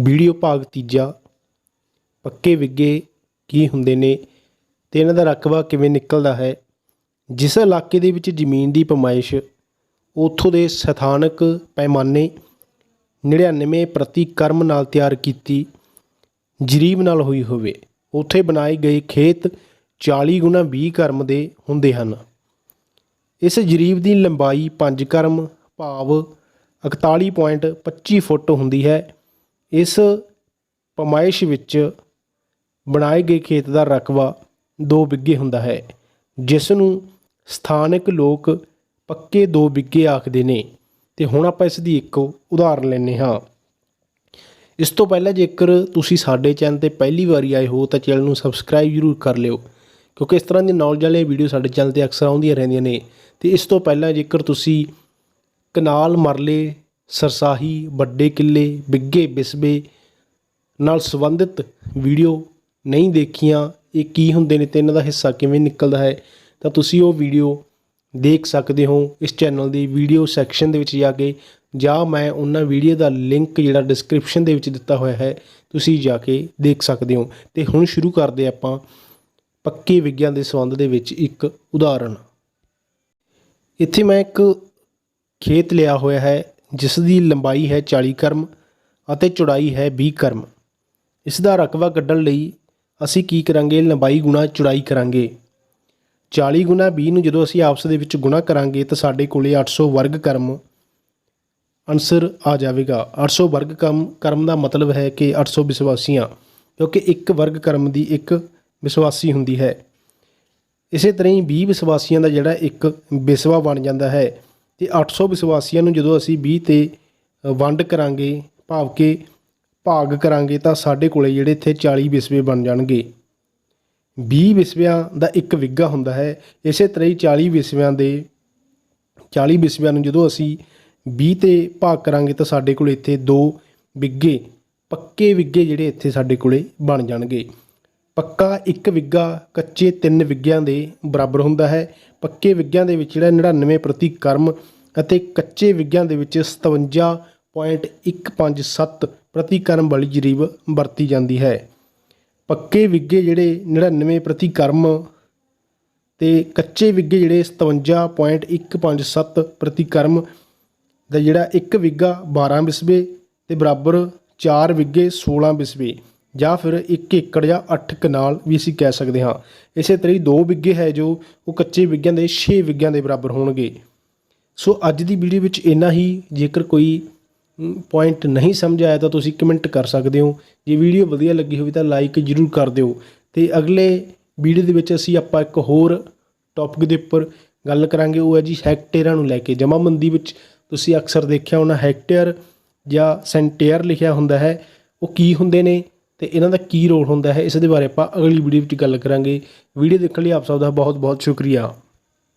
Video ਭਾਗ ਤੀਜਾ, ਪੱਕੇ ਵਿੱਗੇ ਕੀ ਹੁੰਦੇ ਨੇ ਤੇ ਇਹਨਾਂ ਦਾ ਰਕਬਾ ਕਿਵੇਂ ਨਿਕਲਦਾ ਹੈ? ਜਿਸ ਇਲਾਕੇ ਦੇ ਵਿੱਚ ਜ਼ਮੀਨ ਦੀ ਪਮਾਇਸ਼, ਉੱਥੋਂ ਦੇ ਸਥਾਨਕ ਪੈਮਾਨੇ 99 ਪ੍ਰਤੀ ਕਰਮ ਨਾਲ ਤਿਆਰ ਕੀਤੀ, ਜਰੀਬ ਨਾਲ ਹੋਈ ਹੋਵੇ। ਉੱਥੇ ਬਣਾਏ ਗਏ ਖੇਤ 40 ਗੁਣਾ 20 ਕਰਮ ਦੇ ਹੁੰਦੇ ਹਨ। ਇਸ ਜਰੀਬ ਦੀ ਲੰਬਾਈ 5 ਕਰਮ, ਭਾਵ 41.25 ਫੁੱਟ ਹੁੰਦੀ ਹੈ। ਇਸ ਪਮਾਇਸ਼ ਵਿੱਚ ਬਣਾਏ ਗਏ ਖੇਤ ਦਾ ਰਕਬਾ 2 ਬਿੱਗੇ ਹੁੰਦਾ ਹੈ, ਜਿਸ ਨੂੰ ਸਥਾਨਕ ਲੋਕ ਪੱਕੇ 2 ਬਿੱਗੇ ਆਖਦੇ ਨੇ। ਤੇ ਹੁਣ ਆਪਾਂ ਇਸ ਦੀ ਇੱਕ ਉਦਾਹਰਨ ਲੈਂਦੇ ਹਾਂ। ਇਸ ਤੋਂ ਪਹਿਲਾਂ ਜੇਕਰ ਤੁਸੀਂ ਸਾਡੇ ਚੈਨਲ ਤੇ ਪਹਿਲੀ ਵਾਰੀ ਆਏ ਹੋ, ਤਾਂ ਚੈਨਲ ਨੂੰ ਸਬਸਕ੍ਰਾਈਬ ਜ਼ਰੂਰ ਕਰ ਲਿਓ, ਕਿਉਂਕਿ ਇਸ ਤਰ੍ਹਾਂ ਦੀ ਨੌਲੇਜ ਵਾਲੇ ਵੀਡੀਓ ਸਾਡੇ ਚੈਨਲ ਤੇ ਅਕਸਰ ਆਉਂਦੀਆਂ ਰਹਿੰਦੀਆਂ ਨੇ। ਤੇ ਇਸ ਤੋਂ ਪਹਿਲਾਂ ਜੇਕਰ ਤੁਸੀਂ ਕਨਾਲ ਮਰਲੇ ਸਰਸਾਹੀ, ਵੱਡੇ ਕਿੱਲੇ ਬਿੱਗੇ ਬਿਸਬੇ ਨਾਲ ਸੰਬੰਧਿਤ ਵੀਡੀਓ ਨਹੀਂ ਦੇਖੀਆਂ, ਇਹ ਕੀ ਹੁੰਦੇ ਨੇ ਤੇ ਇਹਨਾਂ ਦਾ ਹਿੱਸਾ ਕਿਵੇਂ ਨਿਕਲਦਾ ਹੈ, ਤਾਂ ਤੁਸੀਂ ਉਹ ਵੀਡੀਓ ਦੇਖ ਸਕਦੇ ਹੋ ਇਸ ਚੈਨਲ ਦੀ ਵੀਡੀਓ ਸੈਕਸ਼ਨ ਦੇ ਵਿੱਚ ਜਾ ਕੇ, ਜਾਂ ਮੈਂ ਉਹਨਾਂ ਵੀਡੀਓ ਦਾ ਲਿੰਕ ਜਿਹੜਾ ਡਿਸਕ੍ਰਿਪਸ਼ਨ ਦੇ ਵਿੱਚ ਦਿੱਤਾ ਹੋਇਆ ਹੈ, ਤੁਸੀਂ ਜਾ ਕੇ ਦੇਖ ਸਕਦੇ ਹੋ। ਤੇ ਹੁਣ ਸ਼ੁਰੂ ਕਰਦੇ ਆਪਾਂ ਪੱਕੇ ਵਿਗਿਆਨ ਦੇ ਸੰਬੰਧ ਦੇ ਵਿੱਚ ਇੱਕ ਉਦਾਹਰਣ। ਇੱਥੇ ਮੈਂ ਇੱਕ ਖੇਤ ਲਿਆ ਹੋਇਆ ਹੈ ਜਿਸ ਦੀ ਲੰਬਾਈ ਹੈ 40 ਕਰਮ ਅਤੇ ਚੌੜਾਈ ਹੈ 20 ਕਰਮ। ਇਸ ਦਾ ਰਕਬਾ ਕੱਢਣ ਲਈ ਅਸੀਂ ਕੀ ਕਰਾਂਗੇ? ਲੰਬਾਈ ਗੁਣਾ ਚੌੜਾਈ ਕਰਾਂਗੇ। 40 ਗੁਣਾ 20 ਨੂੰ ਜਦੋਂ ਅਸੀਂ ਆਪਸ ਦੇ ਵਿੱਚ ਗੁਣਾ ਕਰਾਂਗੇ ਤਾਂ ਸਾਡੇ ਕੋਲੇ 800 ਵਰਗ ਕਰਮ ਆਨਸਰ ਆ ਜਾਵੇਗਾ। 800 ਵਰਗ ਕਰਮ ਕਰਮ ਦਾ ਮਤਲਬ ਹੈ ਕਿ 800 ਵਿਸ਼ਵਾਸੀਆਂ, ਕਿਉਂਕਿ ਇੱਕ ਵਰਗ ਕਰਮ ਦੀ ਇੱਕ ਵਿਸ਼ਵਾਸੀ ਹੁੰਦੀ ਹੈ। ਇਸੇ ਤਰ੍ਹਾਂ ਹੀ 20 ਵਿਸ਼ਵਾਸੀਆਂ ਦਾ ਜਿਹੜਾ ਇੱਕ ਵਿਸਵਾ ਬਣ ਜਾਂਦਾ ਹੈ ਤੇ 800 ਵਿਸ਼ਵਾਸੀਆਂ ਨੂੰ ਜਦੋਂ ਅਸੀਂ 20 ਤੇ ਵੰਡ ਕਰਾਂਗੇ, ਭਾਵ ਕਿ ਭਾਗ ਕਰਾਂਗੇ, ਤਾਂ ਸਾਡੇ ਕੋਲੇ ਜਿਹੜੇ ਇੱਥੇ 40 ਵਿਸਵੇ ਬਣ ਜਾਣਗੇ। 20 ਵਿਸਵਿਆਂ ਦਾ ਇੱਕ ਵਿੱਗਾ ਹੁੰਦਾ ਹੈ। ਇਸੇ ਤਰ੍ਹਾਂ ਹੀ 40 ਵਿਸਵਿਆਂ ਦੇ 40 ਵਿਸਵਿਆਂ ਨੂੰ ਜਦੋਂ ਅਸੀਂ 20 ਤੇ ਭਾਗ ਕਰਾਂਗੇ, ਤਾਂ ਸਾਡੇ ਕੋਲ ਇੱਥੇ ਦੋ ਵਿੱਗੇ, ਪੱਕੇ ਵਿੱਗੇ ਜਿਹੜੇ ਇੱਥੇ ਸਾਡੇ ਕੋਲੇ ਬਣ ਜਾਣਗੇ। ਪੱਕਾ ਇੱਕ ਵਿੱਗਾ ਕੱਚੇ ਤਿੰਨ ਵਿੱਗਿਆਂ ਦੇ ਬਰਾਬਰ ਹੁੰਦਾ ਹੈ। ਪੱਕੇ ਵਿੱਗਿਆਂ ਦੇ ਵਿੱਚ ਜਿਹੜਾ 99 ਪ੍ਰਤੀ ਕਰਮ ਅਤੇ ਕੱਚੇ ਵਿੱਗਿਆਂ ਦੇ ਵਿੱਚ 57.157 ਪ੍ਰਤੀ ਕਰਮ ਵਾਲੀ ਜਰੀਬ ਵਰਤੀ ਜਾਂਦੀ ਹੈ। ਪੱਕੇ ਵਿੱਗੇ ਜਿਹੜੇ 99 ਪ੍ਰਤੀ ਕਰਮ ਤੇ ਕੱਚੇ ਵਿੱਗੇ ਜਿਹੜੇ 57.157 ਪ੍ਰਤੀ ਕਰਮ ਦਾ ਜਿਹੜਾ ਇੱਕ ਵਿੱਗਾ 12 ਬਿਸਵੇ ਤੇ ਬਰਾਬਰ 4 ਵਿੱਗੇ 16 ਬਿਸਵੇ ਜਾਂ ਫਿਰ 1 ਏਕੜ ਜਾਂ 8 ਕਨਾਲ ਵੀ ਅਸੀਂ ਕਹਿ ਸਕਦੇ ਹਾਂ। ਇਸੇ ਤਰ੍ਹਾਂ ਹੀ 2 ਵਿੱਗੇ ਹੈ ਜੋ ਉਹ ਕੱਚੇ ਵਿੱਗਿਆਂ ਦੇ 6 ਵਿੱਗਿਆਂ ਦੇ ਬਰਾਬਰ ਹੋਣਗੇ। ਸੋ ਅੱਜ ਦੀ ਵੀਡੀਓ ਵਿੱਚ ਇੰਨਾ ਹੀ। ਜੇਕਰ ਕੋਈ ਪੁਆਇੰਟ ਨਹੀਂ ਸਮਝ ਆਇਆ ਤਾਂ ਤੁਸੀਂ ਕਮੈਂਟ ਕਰ ਸਕਦੇ ਹੋ। ਜੇ ਵੀਡੀਓ ਵਧੀਆ ਲੱਗੀ ਹੋਵੇ ਤਾਂ ਲਾਈਕ ਜ਼ਰੂਰ ਕਰ ਦਿਓ। ਤੇ ਅਗਲੇ ਵੀਡੀਓ ਦੇ ਵਿੱਚ ਅਸੀਂ ਆਪਾਂ ਇੱਕ ਹੋਰ ਟੌਪਿਕ ਦੇ ਉੱਪਰ ਗੱਲ ਕਰਾਂਗੇ। ਉਹ ਹੈ ਜੀ ਹੈਕਟੇਅਰਾਂ ਨੂੰ ਲੈ ਕੇ। ਜਮਾਬੰਦੀ ਵਿੱਚ ਤੁਸੀਂ ਅਕਸਰ ਦੇਖਿਆ ਹੋਣਾ ਹੈਕਟੇਅਰ ਜਾਂ ਸੈਂਟੇਅਰ ਲਿਖਿਆ ਹੁੰਦਾ ਹੈ। ਉਹ ਕੀ ਹੁੰਦੇ ਨੇ? ਤੇ ਇਹਨਾਂ ਦਾ ਕੀ ਰੋਲ ਹੁੰਦਾ ਹੈ, ਇਸ ਦੇ ਬਾਰੇ ਆਪਾਂ ਅਗਲੀ ਵੀਡੀਓ ਵਿੱਚ ਗੱਲ ਕਰਾਂਗੇ। ਵੀਡੀਓ ਦੇਖਣ ਲਈ ਆਪ ਸਭ ਦਾ ਬਹੁਤ ਬਹੁਤ ਸ਼ੁਕਰੀਆ।